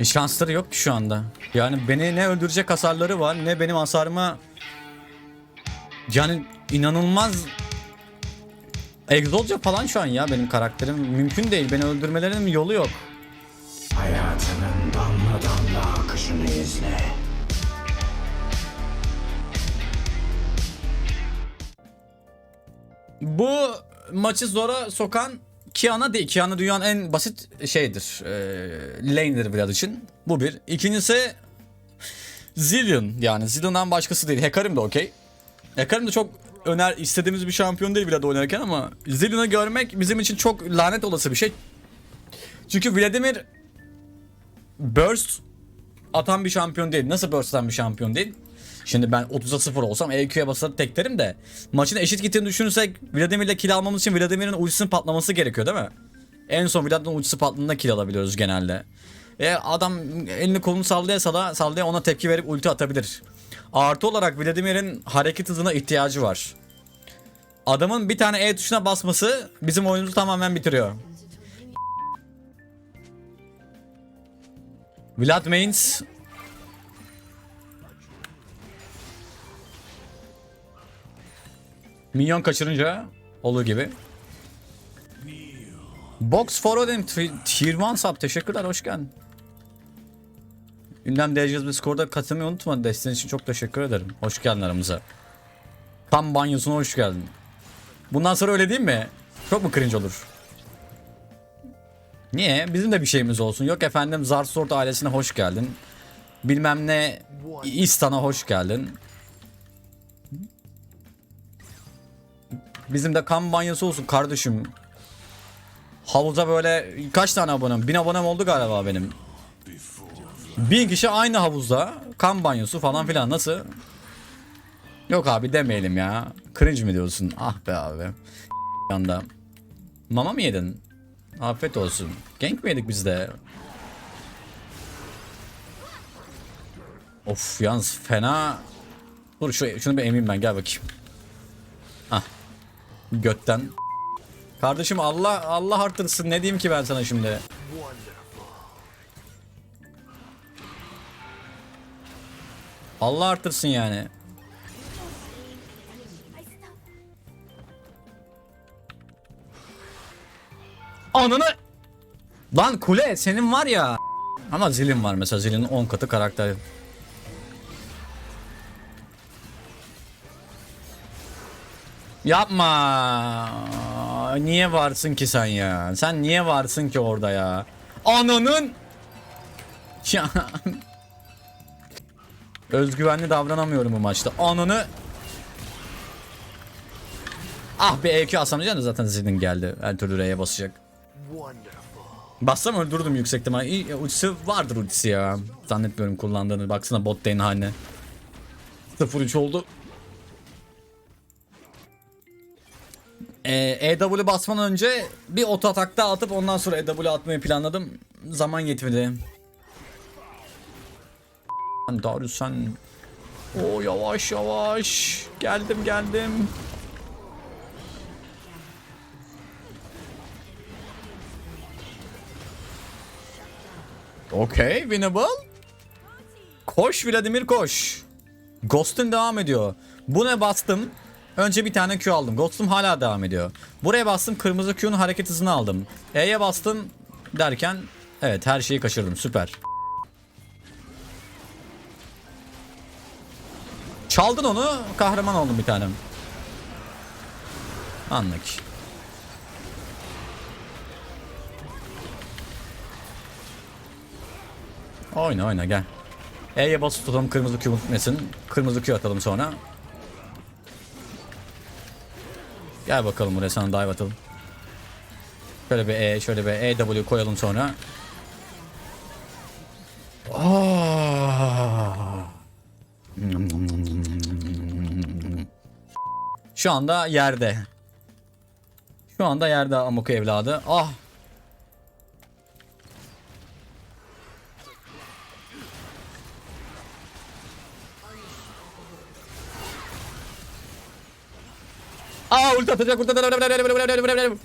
E, şansları yok ki şu anda. Yani beni ne öldürecek hasarları var ne benim hasarıma yani inanılmaz Exolca falan şu an ya benim karakterim. Mümkün değil. Beni öldürmelerinin yolu yok. Hayatının damla damla akışını izle. Bu maçı zora sokan Kiana değil. Kiana dünyanın en basit şeyidir. E, lane'dir Vlad için. Bu bir. İkincisi Zillion. Yani Zillion'dan başkası değil. Hekarim de okey. Hekarim de çok öner istediğimiz bir şampiyon değil Vlad oynarken ama Zillion'u görmek bizim için çok lanet olası bir şey. Çünkü Vladimir burst atan bir şampiyon değil. Nasıl burst atan bir şampiyon değil? Şimdi ben 30'a 0 olsam EQ'ye basar teklerim de maçın eşit gittiğini düşünürsek Vladimir'le kill almamız için Vladimir'in ultisinin patlaması gerekiyor değil mi? En son Vladimir'in ultisi patladığında kill alabiliyoruz genelde. E adam elini kolunu sallaya sala sallaya ona tepki verip ulti atabilir. Artı olarak Vladimir'in hareket hızına ihtiyacı var. Adamın bir tane E tuşuna basması bizim oyunumuzu tamamen bitiriyor. Vlad Mains Minyon kaçırınca olduğu gibi. Box for dedim. Tier 1 sub. Teşekkürler. Hoş geldin. Ünlem derecesi bir skorda katılmayı unutma. Desteğin için çok teşekkür ederim. Hoş geldin aramıza. Tam banyosuna hoş geldin. Bundan sonra öyle değil mi? Çok mu cringe olur? Niye? Bizim de bir şeyimiz olsun. Yok efendim Zarsort ailesine hoş geldin. Bilmem ne İstan'a hoş geldin. Bizim de kan banyosu olsun kardeşim. Havuza böyle kaç tane abonem? Bin abonem oldu galiba benim. Bin kişi aynı havuzda. Kan banyosu falan filan nasıl? Yok abi demeyelim ya. Cringe mi diyorsun? Ah be abi. Yanda. Mama mı yedin? Afiyet olsun. Gank mi yedik biz de? Of yalnız fena. Dur şu, şunu bir emeyim ben gel bakayım. Götten. Kardeşim Allah Allah artırsın ne diyeyim ki ben sana şimdi. Allah artırsın yani. Ananı Lan kule senin var ya. Ama Zilin var mesela Zilin'in 10 katı karakter. Yapma. Niye varsın ki sen ya? Sen niye varsın ki orada ya? Ananın ya. Özgüvenli davranamıyorum bu maçta. Ananı Ah bir EQ de zaten Zidin geldi. Her türlü R'ye basacak. Bassam öldürdüm yüksek ihtimal. Ultisi vardır ultisi ya. Zannetmiyorum kullandığını. Baksana bot lane haline. 0-3 oldu. Ee, EW basmadan önce bir oto atakta atıp ondan sonra EW atmayı planladım. Zaman yetmedi. Darius sen... O yavaş yavaş. Geldim geldim. Okey winnable. Koş Vladimir koş. Ghost'un devam ediyor. Buna bastım. Önce bir tane Q aldım. Ghost'um hala devam ediyor. Buraya bastım. Kırmızı Q'nun hareket hızını aldım. E'ye bastım derken evet her şeyi kaçırdım. Süper. Çaldın onu. Kahraman oldum bir tanem. Anlık. Oyna oyna gel. E'ye basıp tutalım kırmızı Q unutmasın. Kırmızı Q atalım sonra. Gel bakalım buraya sana dive atalım. Şöyle bir E, şöyle bir EW koyalım sonra. Şu anda yerde. Şu anda yerde Amoku evladı. Ah. Aa ulti atacak ulti atacak.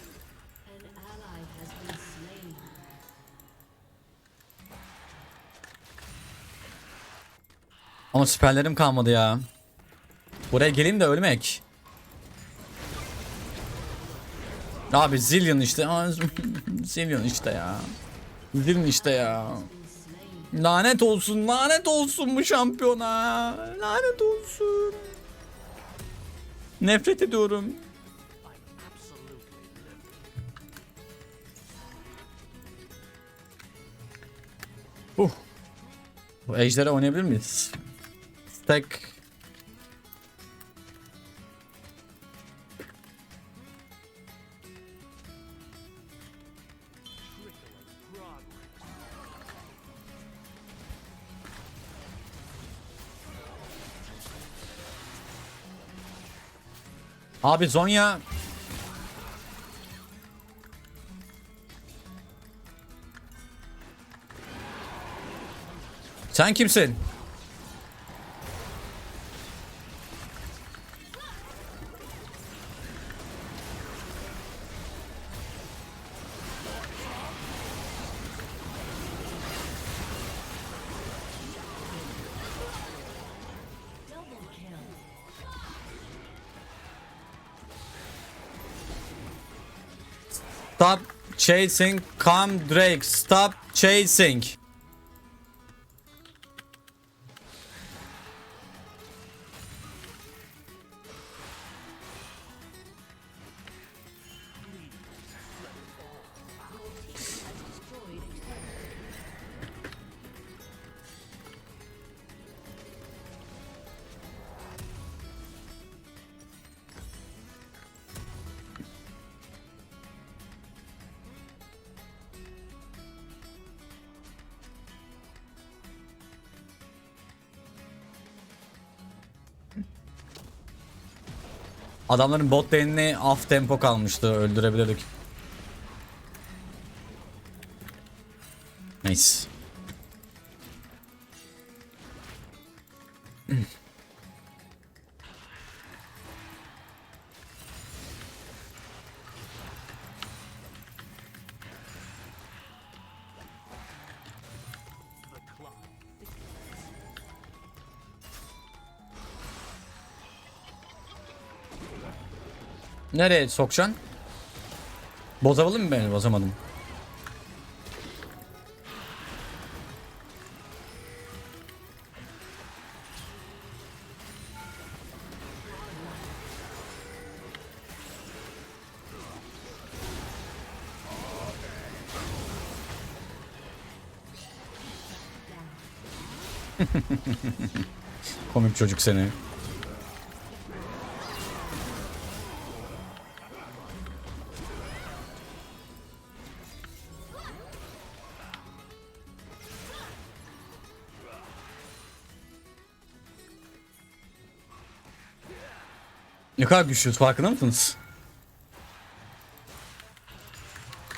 Ama süperlerim kalmadı ya. Buraya geleyim de ölmek. Abi Zillion işte. Aa, Zillion işte ya. Zillion işte ya. Lanet olsun, lanet olsun bu şampiyona. Lanet olsun. Nefret ediyorum. Uh. Bu ejderi oynayabilir miyiz? Stack. Abi Zonya Sen kimsin? Chasing, come Drake. Stop chasing. Adamların bot lane'ini off tempo kalmıştı. Öldürebilirdik. Neyse. Nereye sokacaksın? Bozamadın mı beni? Bozamadım. Komik çocuk seni. Ne kadar güçlüyüz farkında mısınız?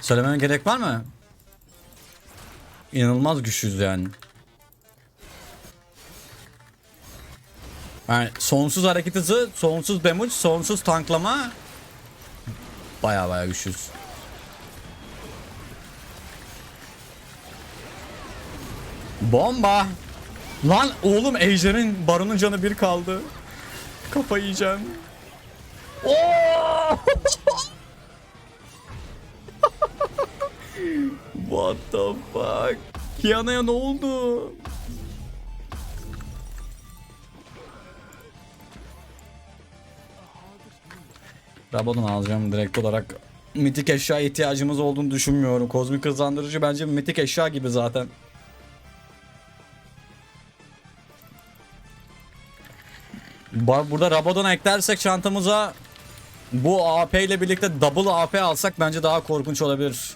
Söylememe gerek var mı? İnanılmaz güçlüyüz yani. Yani sonsuz hareket hızı, sonsuz damage, sonsuz tanklama baya baya güçlüyüz. Bomba! Lan oğlum Ejder'in baronun canı bir kaldı. Kafayı yiyeceğim. Oo! What the fuck? Kiana'ya ne oldu? Rabadon alacağım direkt olarak. Mitik eşya ihtiyacımız olduğunu düşünmüyorum. Kozmik hızlandırıcı bence mitik eşya gibi zaten. Burada Rabadon eklersek çantamıza bu AP ile birlikte double AP alsak bence daha korkunç olabilir.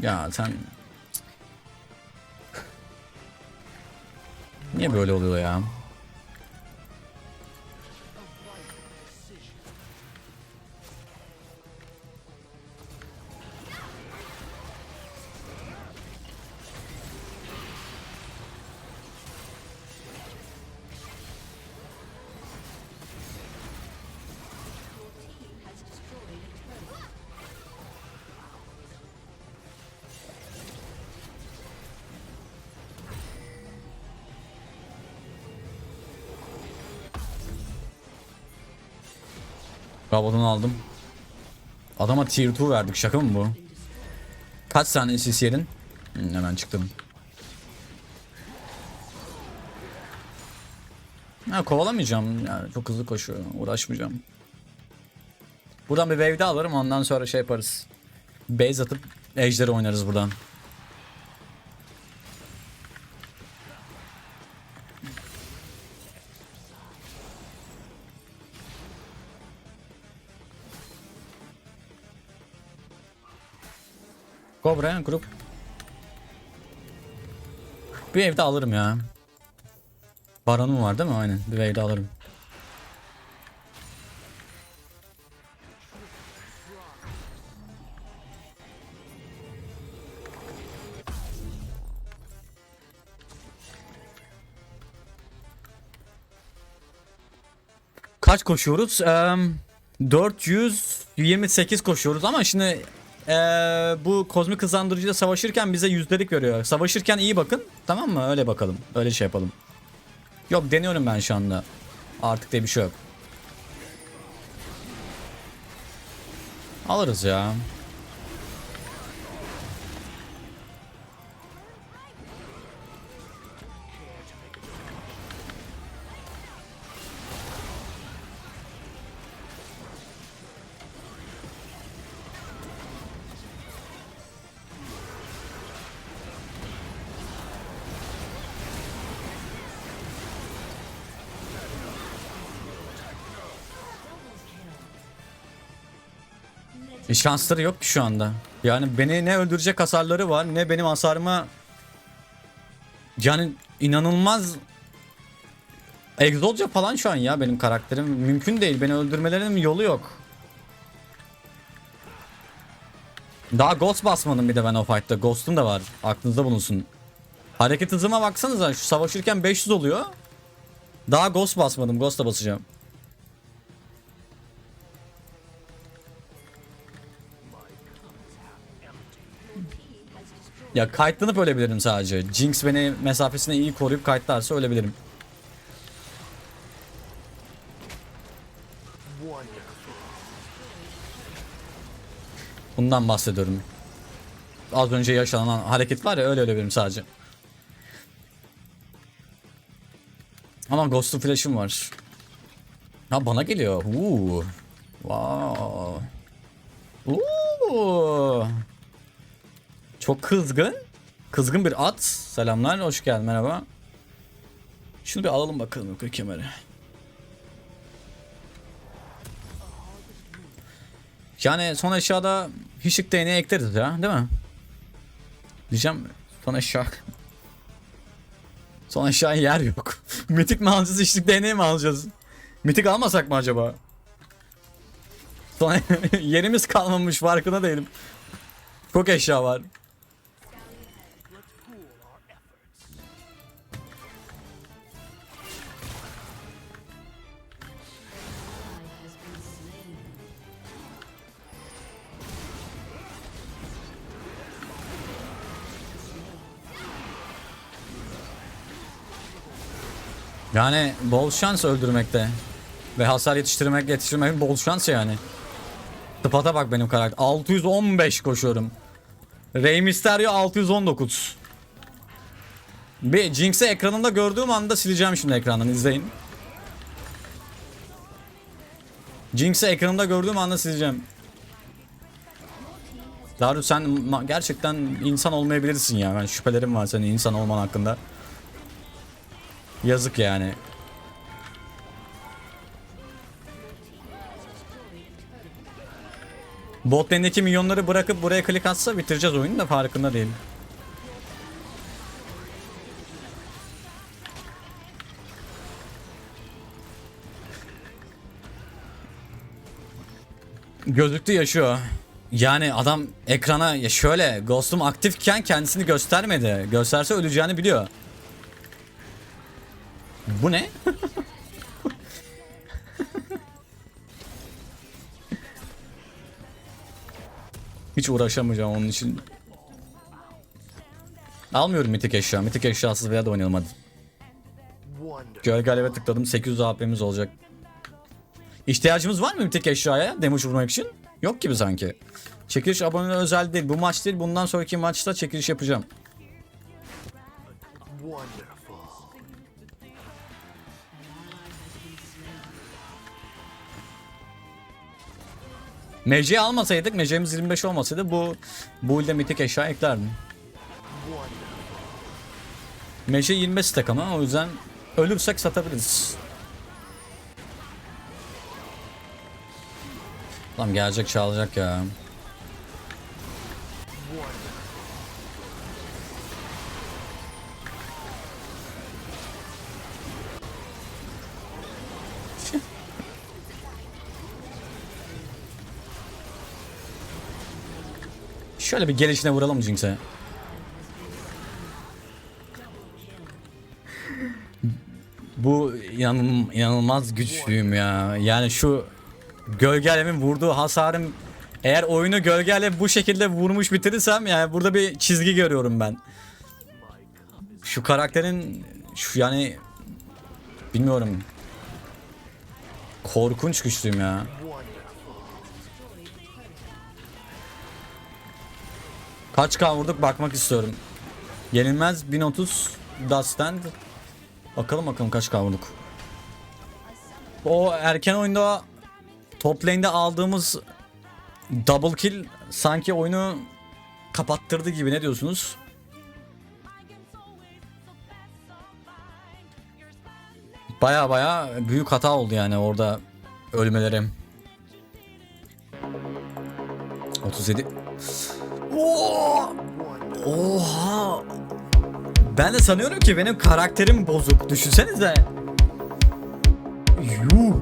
Ya sen Niye böyle oluyor ya? Rabadon'u aldım. Adama tier 2 verdik şaka mı bu? Kaç saniye sis yedin? Hı, hemen çıktım. Ha, kovalamayacağım. Yani çok hızlı koşuyor. Uğraşmayacağım. Buradan bir wave alırım ondan sonra şey yaparız. Base atıp ejderi oynarız buradan. Cobra grup. Bir evde alırım ya. Baronum var değil mi? Aynen. Bir evde alırım. Kaç koşuyoruz? Eee, 428 koşuyoruz ama şimdi eee, bu kozmik hızlandırıcıyla savaşırken bize yüzdelik veriyor. Savaşırken iyi bakın tamam mı? Öyle bakalım. Öyle şey yapalım. Yok deniyorum ben şu anda. Artık diye bir şey yok. Alırız ya. E, şansları yok ki şu anda. Yani beni ne öldürecek hasarları var ne benim hasarıma yani inanılmaz Exodia falan şu an ya benim karakterim. Mümkün değil. Beni öldürmelerinin yolu yok. Daha Ghost basmadım bir de ben o fight'ta. Ghost'um da var. Aklınızda bulunsun. Hareket hızıma baksanıza. Şu savaşırken 500 oluyor. Daha Ghost basmadım. Ghost'a basacağım. Ya kayıtlanıp ölebilirim sadece. Jinx beni mesafesine iyi koruyup kayıtlarsa ölebilirim. Bundan bahsediyorum. Az önce yaşanan hareket var ya öyle ölebilirim sadece. Ama Ghost'un flash'ım var. Ha bana geliyor. Uuu. Wow. Uuu. Çok kızgın. Kızgın bir at. Selamlar, hoş geldin, merhaba. Şunu bir alalım bakalım yukarı kemeri. Yani son aşağıda hiçlik değneği ekleriz ya, değil mi? Diyeceğim son aşağı. Son aşağı yer yok. Mitik mi alacağız, hiçlik değneği mi alacağız? Mitik almasak mı acaba? Son yerimiz kalmamış farkında değilim. Çok eşya var. Yani bol şans öldürmekte. Ve hasar yetiştirmek, yetiştirmek bol şans yani. Tıpata bak benim karakter. 615 koşuyorum. Rey Mysterio 619. Bir Jinx'i ekranımda gördüğüm anda sileceğim şimdi ekrandan izleyin. Jinx'i ekranımda gördüğüm anda sileceğim. Darius sen gerçekten insan olmayabilirsin ya. Ben şüphelerim var senin insan olman hakkında. Yazık yani. Bot lane'deki milyonları bırakıp buraya klik atsa bitireceğiz oyunu da farkında değil. Gözlüklü yaşıyor. Yani adam ekrana ya şöyle Ghost'um aktifken kendisini göstermedi. Gösterse öleceğini biliyor. Bu ne? Hiç uğraşamayacağım onun için. Almıyorum mitik eşya. Mitik eşyasız veya da oynayalım hadi. Gölge tıkladım. 800 AP'miz olacak. İhtiyacımız var mı bir tek eşyaya damage vurmak için? Yok gibi sanki. Çekiliş abone özel değil. Bu maç değil. Bundan sonraki maçta çekiliş yapacağım. MC almasaydık, MC'miz 25 olmasaydı bu bu ilde mitik eşya eklerdim. MC 25 stack ama o yüzden ölürsek satabiliriz. Tamam gelecek çalacak ya. Şöyle bir gelişine vuralım Jinx'e. Bu inan, inanılmaz güçlüyüm ya. Yani şu gölge alemin vurduğu hasarım eğer oyunu gölge alev bu şekilde vurmuş bitirirsem yani burada bir çizgi görüyorum ben. Şu karakterin şu yani bilmiyorum. Korkunç güçlüyüm ya. Kaç K vurduk bakmak istiyorum. Yenilmez 1030 Dust'ten. Bakalım bakalım kaç K vurduk. O erken oyunda top lane'de aldığımız double kill sanki oyunu kapattırdı gibi ne diyorsunuz? Baya baya büyük hata oldu yani orada ölmelerim. 37 Oha! Ben de sanıyorum ki benim karakterim bozuk. Düşünsenize. Yuh.